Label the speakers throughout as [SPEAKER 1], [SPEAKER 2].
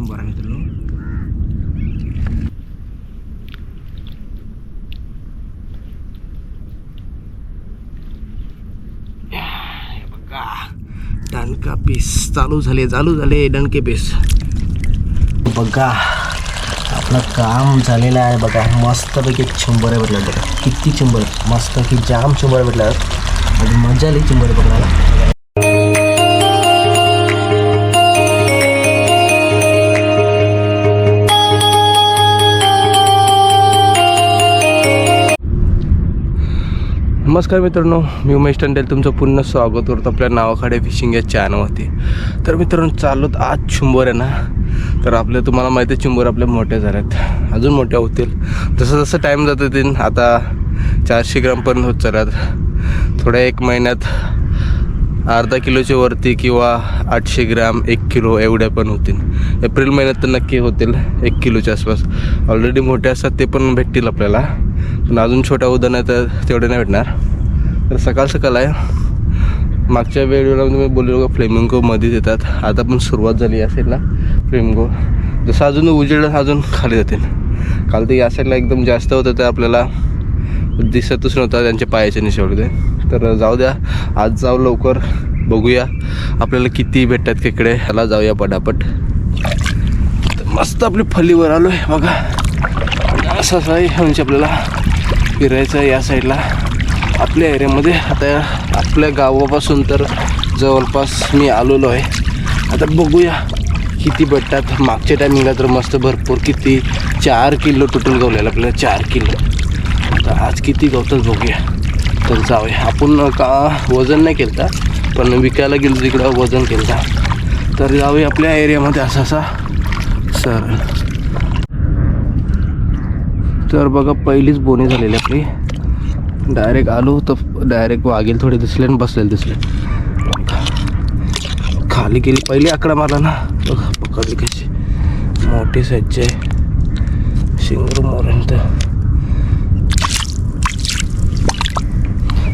[SPEAKER 1] चिंबोरा मित्रांनो डणका पीस चालू झाले चालू झाले डणके पीस बघा आपलं काम झालेलं आहे बघा मस्तपैकी चिंबोरे भेटले बघा किती चिंबर मस्त की जाम चिंबोरे भेटल्यात आणि मजा आली चिंबोरे बघायला नमस्कार मित्रांनो मी उमेश टंडेल. तुमचं पुन्हा स्वागत करतो आपल्या नावाखाडे फिशिंग या चॅनलवरती तर मित्रांनो चालूत आज चुंबर आहे ना तर आपले तुम्हाला माहिती आहे चिंबोर आपले मोठे झाल्यात अजून मोठ्या होतील. जसं जसं टाईम जात येतील आता चारशे ग्रामपर्यंत होत चालत थोड्या एक महिन्यात अर्धा किलोच्या वरती किंवा आठशे ग्राम एक किलो एवढ्या पण होतील. एप्रिल महिन्यात तर नक्की होतील एक किलोच्या आसपास. ऑलरेडी मोठे असतात ते पण भेटतील आपल्याला. पण अजून छोट्या उदाहरण आहे तर तेवढे नाही भेटणार. तर सकाळ सकाळ आहे. मागच्या वेळेला तुम्ही बोललो का फ्लेमिंगो मध्येच येतात. आता पण सुरुवात झाली या साईडला फ्लेमिंगो. जसं अजून उजेड अजून खाली जातील. काल ते या साईडला एकदम जास्त होतं ते आपल्याला दिसतच नव्हता त्यांच्या पायाच्या निशावले तर जाऊ द्या आज जाऊ लवकर. बघूया आपल्याला किती भेटतात खेकडे. ह्याला जाऊया पटापट. तर मस्त आपली फलीवर आलो आहे बघा असं असं आहे म्हणजे आपल्याला फिरायचं आहे या साईडला आपल्या एरियामध्ये. आता आपल्या गावापासून तर जवळपास मी आलेलो आहे. आता बघूया किती भेटतात. मागच्या टायमिंगला तर मस्त भरपूर. किती? चार किलो टोटल गवलेलं आपल्याला. चार किलो. तर आज किती गवतात बघूया. तर जाऊया. आपण का वजन नाही केलं पण विकायला गेलो तिकडं वजन केलं तर जाऊया आपल्या एरियामध्ये असा असा. सर. तर बघा पहिलीच बोनी झालेली आपली. डायरेक्ट आलो तर डायरेक्ट वागेल थोडे दिसले आणि बसलेले दिसले. खाली गेली पहिली आकडा मारला ना. बघा पकडली कशी मोठी साईजची आहे. शिंगरू मोरेंत.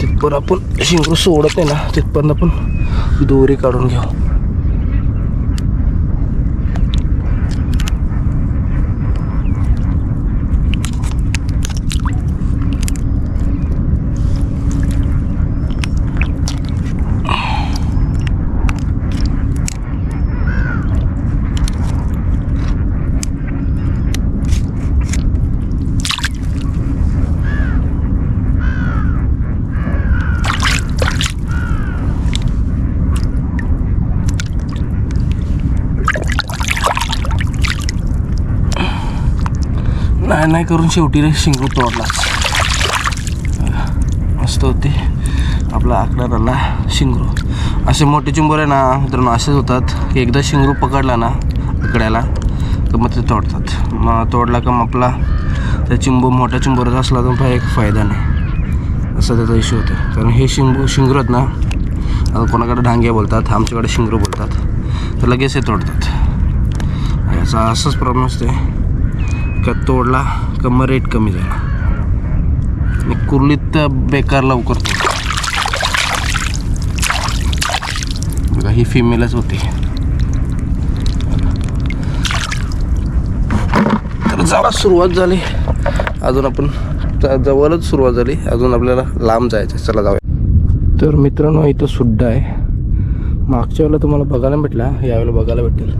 [SPEAKER 1] तिथपर्यंत आपण शिंगरू सोडत नाही ना तिथपर्यंत आपण दोरी काढून घेऊ. नाही नाही करून शेवटी रे शिंगू तोडलाच मस्त होती. आपला आकडा राहिला शिंगरू. असे मोठे चिंबोर आहे ना मित्रांनो असेच होतात की एकदा शिंगरू पकडला ना आकड्याला तर मग ते तोडतात. मग तोडला का मग आपला त्या चिंबू मोठ्या चिंबोराचा असला तर काही एक फायदा नाही. असा त्याचा इश्यू होता. कारण हे शिंबू शिंगरू आहेत ना आता कोणाकडे डांगे बोलतात आमच्याकडे शिंगरू बोलतात तर लगेच हे तोडतात. याचा असंच प्रॉब्लेम असते का तोडला का मग रेट कमी झाला. आणि कुर्लीत तर बेकार लवकर बघा ही फिमेलच होती. तर जावा सुरुवात झाली. अजून आपण जवळच सुरुवात झाली. अजून आपल्याला लांब जायचं चला जाऊया. तर मित्रांनो इथं सुद्धा आहे. मागच्या वेळेला तुम्हाला बघायला भेटला. यावेळेला बघायला भेटेल.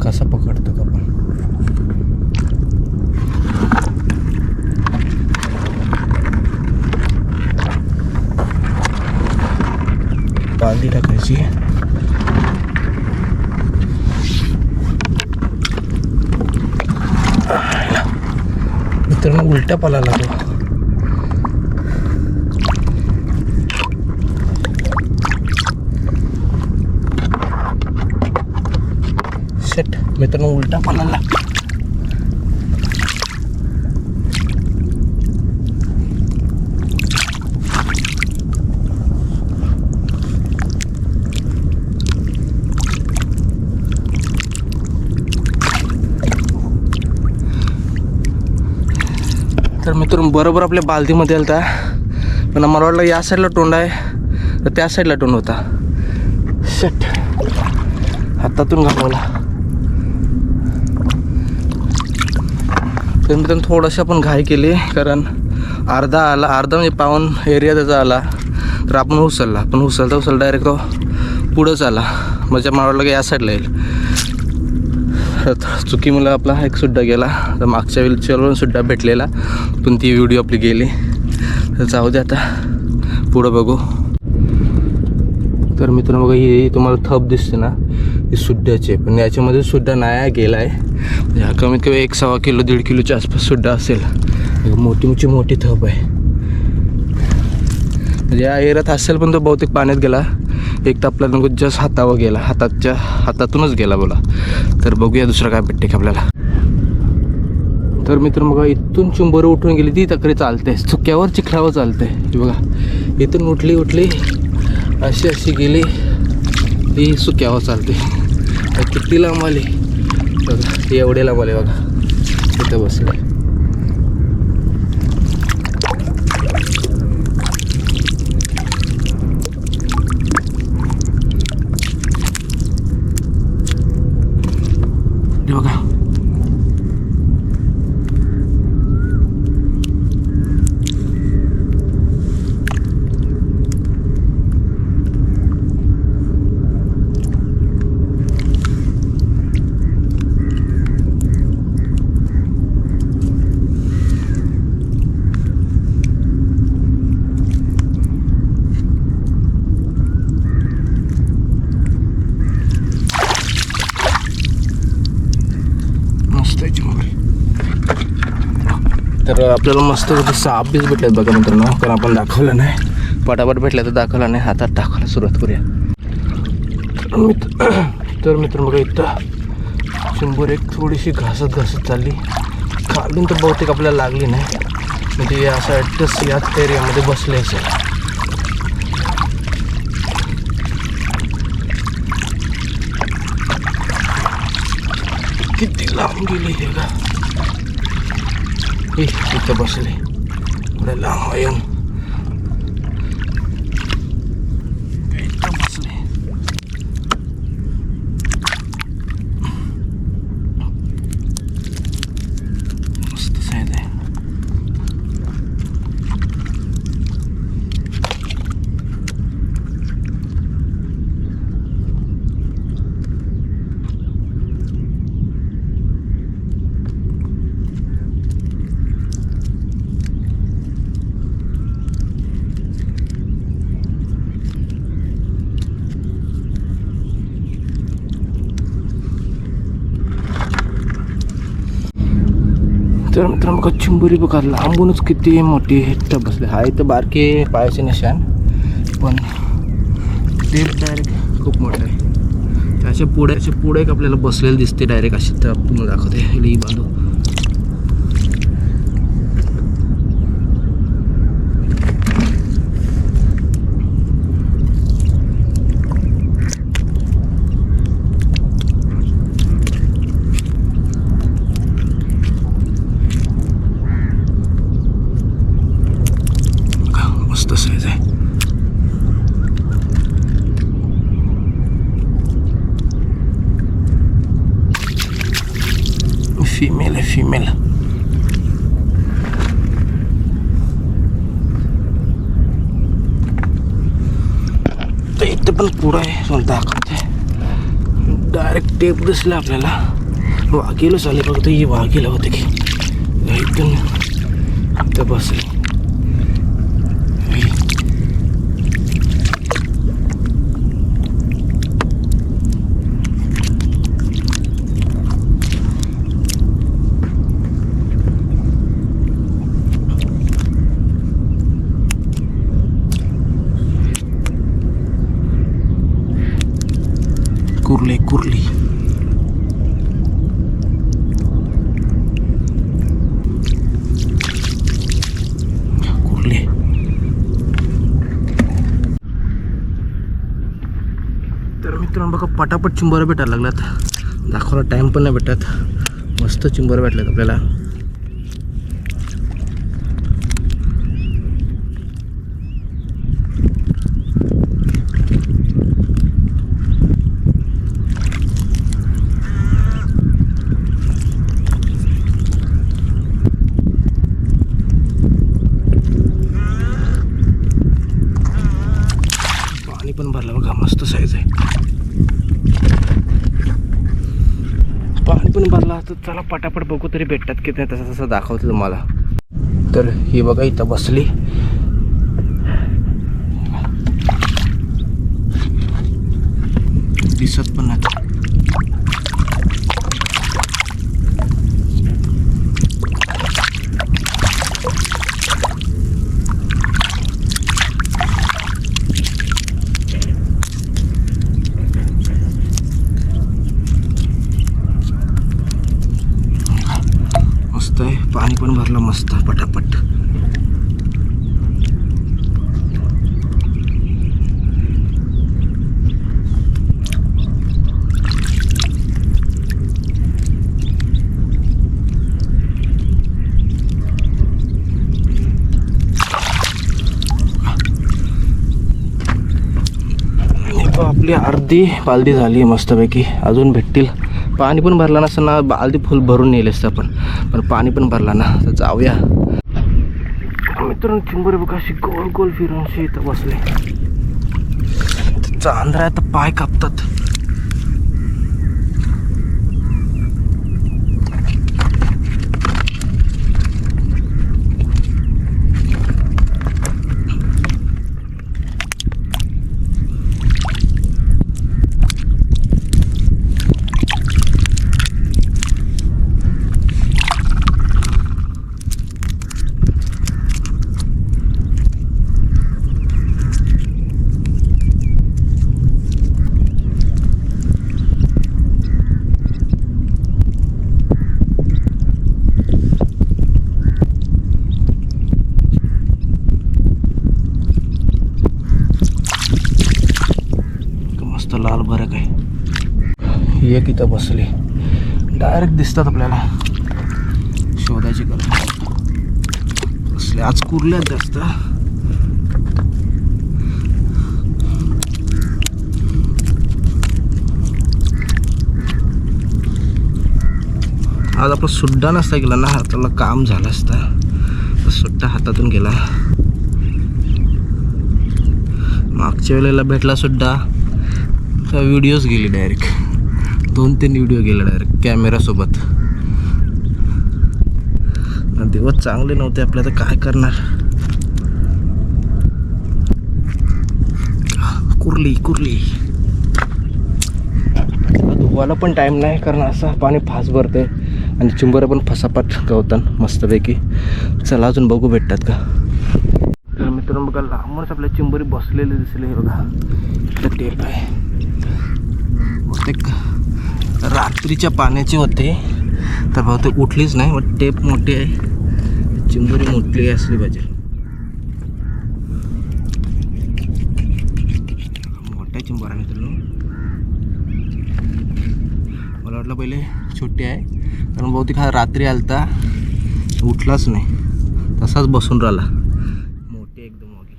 [SPEAKER 1] कसा पकडतो आपण. बांधी टाकायची. मित्रांनो उलट्या पाला लागला. सेट मित्रांनो उलटा पाला लागला. तर मित्र बरोबर आपल्या बालदीमध्ये आलता. पण मला वाटलं या साईडला तोंड आहे तर त्या साईडला तोंड होता. शट हातातून घालवला तर मित्रांनो थोडंसं आपण घाई केली कारण अर्धा आला अर्धा म्हणजे पावन एरिया त्याचा आला. तर आपण उचलला पण उचलता उचलता डायरेक्ट तो पुढंच आला. म्हणजे मला वाटलं की या साईडला येईल. तर चुकी मला आपला एक सुद्धा गेला. तर मागच्या वेळच्यावरून सुद्धा भेटलेला. पण ती व्हिडिओ आपली गेली. तर जाऊ दे आता. पुढं बघू. तर मित्रांनो बघा ही तुम्हाला थप दिसते ना. ही सुड्ड्याची आहे. पण याच्यामध्ये सुद्धा नाया गेला आहे म्हणजे हा कमीत कमी एक सव्वा किलो दीड किलोच्या आसपास सुद्धा असेल. मोठी मोठी मोठी थप आहे. म्हणजे या एरियात असेल पण तो बहुतेक पाण्यात गेला. एक तर आपला नको जस्ट हातावर गेला हाताच्या हातातूनच गेला बोला. तर बघूया दुसरं काय भेटते का आपल्याला. तर मित्र बघा इथून चुंबर उठून गेली ती तक्री चालते. चुक्यावर चिखलावर चालते. बघा इथून उठली उठली अशी अशी गेली ती सुक्यावर चालते. किती लांब आली? बघा एवढे लांब आले बघा. तिथं बसले हे बघा मस्त आहे चिंबोरी तर आपल्याला मस्त तिथे साप भेटले भेटलेत बघा मित्रांनो कारण आपण दाखवलं नाही. पटापट भेटलं तर दाखवलं नाही. हातात दाखवायला सुरुवात करूया. तर मित्र तर मित्र बघा इथं शंभर एक थोडीशी घासत घासत चालली. खालून तर बहुतेक आपल्याला लागली नाही. म्हणजे या ॲडजस्ट याच एरियामध्ये बसले असेल. किती लांब गेली हे का हे तिथं बसले एवढ्या लांब येऊन इथं बसले मस्त साईज आहे तर मित्रांनो बघा चिंबोरी बघा लांबूनच किती मोठी हेट बसले. हा इथं बारके पायाचे निशान पण ते डायरेक्ट खूप मोठं आहे. त्याच्या पुढे त्याच्या पुढे एक आपल्याला बसलेलं दिसते डायरेक्ट अशी तर तुम्हाला दाखवते. लई बांधू बघा, मस्त साईज आहे फिमेल आहे फिमेल तर इथं पण पुढं आहे तुम्हाला दाखवते डायरेक्ट टेप दिसला आपल्याला. वाघेला चालेल बघतो ही वाघेला होते की. एकदम इथं बसले. कुर्ली कुर्ली कुर्ली तर पटापट चिंबर भेटायला लागल्यात. दाखवायला टाईम पण नाही भेटत. मस्त चिंबर भेटल्यात आपल्याला तर चला पटापट बघू तरी भेटतात की नाही तसं तसं दाखवतो तुम्हाला. तर ही बघा इथं बसली. दिसत पण नाही मस्त आहे पाणी पण भरलं मस्त पटापट. आपली अर्धी बालदी झाली आहे मस्तपैकी. अजून भेटतील. पाणी पण भरला नसतं ना बालदी फुल भरून नेले असतं आपण. पण पाणी पण भरला ना तर जाऊया. मित्रांनो चिंबर बघा अशी गोल गोल फिरून अशी इथं बसले चांदरा तर पाय कापतात. एक इथं बसली. डायरेक्ट दिसतात आपल्याला. शोधायची गरज बसले. आज कुरल्यात जास्त. आज आपला सुड्डा नसता गेला ना हाताला काम झालं असतं. सुट्टा हातातून गेला. मागच्या वेळेला भेटला सुद्धा तर व्हिडिओज गेली डायरेक्ट दोन तीन व्हिडिओ गेला डायरेक्ट कॅमेरासोबत दिवस चांगले नव्हते आपल्या तर काय करणार? कुर्ली कुर्ली. धुवायला पण टाईम नाही कारण असं पाणी फास भरते. आणि चिंबरं पण फसापाट गवतात मस्तपैकी. चला अजून बघू भेटतात का? तर मित्रांनो बघा लांबच आपल्या चिंबरी बसलेले दिसले हे बघा. इथं टेप आहे. बहुतेक रात्रीच्या पाण्याचे होते. तर बहुतेक उठलीच नाही मग टेप मोठी आहे. चिंबोरी मोठी असली पाहिजे. मोठ्या आहे चिंबोरा मित्रांनो. मला वाटलं पहिले छोटी आहे कारण बहुतेक हा रात्री आलता. उठलाच नाही. तसाच बसून राहिला मोठी एकदम मोठी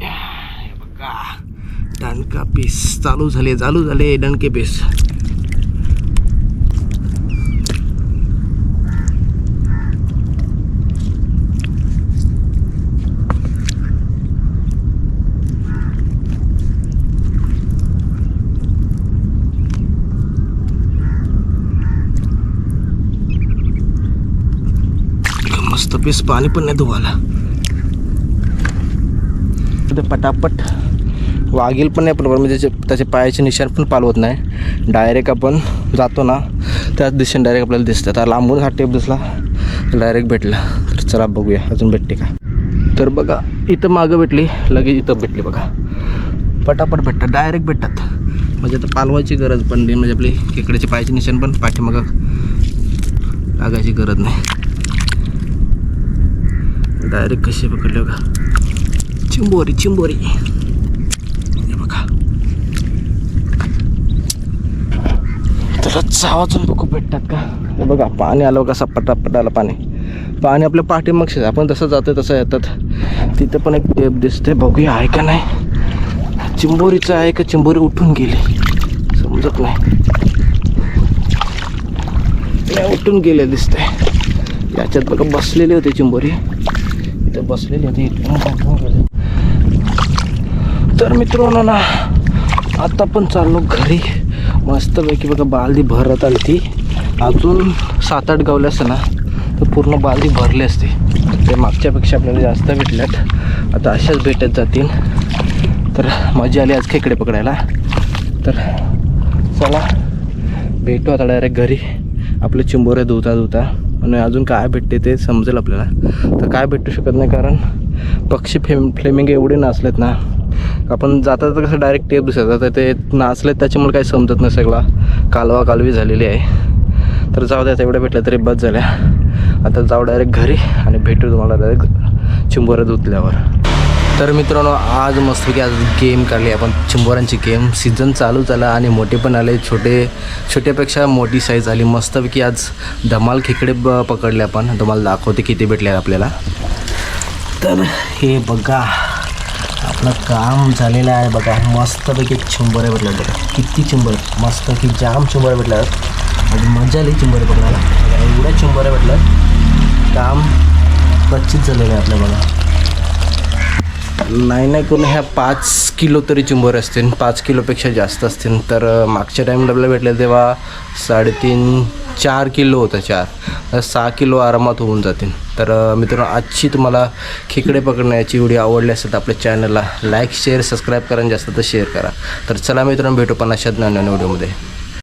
[SPEAKER 1] हे बघा का पीस? चालू झाले चालू झाले डणके पीस. मस्त पीस पाणी पण नाही धुवाला ते पटापट वागेल पण नाही पण म्हणजे त्याचे पायाचे निशाण पण पालवत नाही. डायरेक्ट आपण जातो ना त्याच दिशेने डायरेक्ट आपल्याला दिसतं. आता लांबून हा टेप दिसला डायरेक्ट भेटला. तर चला बघूया अजून भेटते का? तर बघा इथं मागं भेटली लगेच इथं भेटली बघा. पटापट भेटतात डायरेक्ट भेटतात. म्हणजे आता पालवायची गरज पण नाही म्हणजे आपली खेकड्याचे पायाचे निशाण पण पाठीमागं लागायची गरज नाही. डायरेक्ट कसे पकडले बघा. चिंबोरी चिंबोरी हे बघा तर चावाजून बघू भेटतात का? बघा पाणी आलं कसा पटापट आलं पाणी. पाणी आपल्या पाठीमागशीच आपण तसं जातोय तसं येतात. तिथं पण एक टेप दिसते बघूया आहे का नाही? चिंबोरीचं आहे का? चिंबोरी उठून गेली. समजत नाही. उठून गेले दिसते याच्यात बघा बसलेली होती चिंबोरी. इथं बसलेली होती इथून उठून तर मित्रांनो ना आता पण चाललो घरी. मस्तपैकी बघा बालदी भरत आली ती. अजून सात आठ गावले असते ना तर पूर्ण बालदी भरली असते. ते मागच्यापेक्षा आपल्याला जास्त भेटल्यात. आता अशाच भेटत जातील. तर मजा आली आज खेकडे पकडायला. तर चला भेटू आता डायरेक्ट घरी. आपले चिंबोरे धुता धुता. आणि अजून काय भेटते ते समजेल आपल्याला. तर काय भेटू शकत नाही कारण पक्षी फेम फ्लेमिंग एवढे नाचलेत ना. आपण जाता जाता कसं डायरेक्ट टेप दिसत तर ते नाचलेत त्याच्यामुळे काही समजत नाही सगळा. कालवा कालवी झालेली आहे. तर जाऊ द्या तेवढ्या भेटल्या तरी बस झाल्या. आता जाऊ डायरेक्ट घरी आणि भेटू तुम्हाला डायरेक्ट चिंबोऱ्या धुतल्यावर. तर मित्रांनो आज मस्तपैकी आज गेम काढली आपण. चिंबोऱ्यांची गेम सीझन चालू झाला आणि मोठे पण आले. छोटे छोट्यापेक्षा मोठी साईज आली. मस्तपैकी आज धमाल खेकडे ब पकडले आपण. तुम्हाला दाखवते किती भेटले आपल्याला. तर हे बघा. आपलं काम झालेलं आहे बघा. मस्तपैकी चिंबोरे भेटलं बघा. किती चुंबर. मस्त की जाम चिंबोरे भेटल्यात. आणि मजा आली चिंबोरे पकडायला एवढ्या चिंबोरे भेटल्यात. काम कच्चीच झालेलं आहे आपलं बघा. नाही नाही करून ह्या पाच किलो तरी चुंबर असतील पाच किलोपेक्षा जास्त असतील. तर मागच्या टाईम डबला भेटले तेव्हा साडेतीन चार किलो होतं चार. सहा किलो आरामात होऊन जातील. तर मित्रांनो आजची तुम्हाला खेकडे पकडण्याची व्हिडिओ आवडली असेल तर आपल्या चॅनलला लाईक शेअर सबस्क्राईब करा आणि जास्त तर शेअर करा. तर चला मित्रांनो भेटू पण अशाच नवीन व्हिडिओमध्ये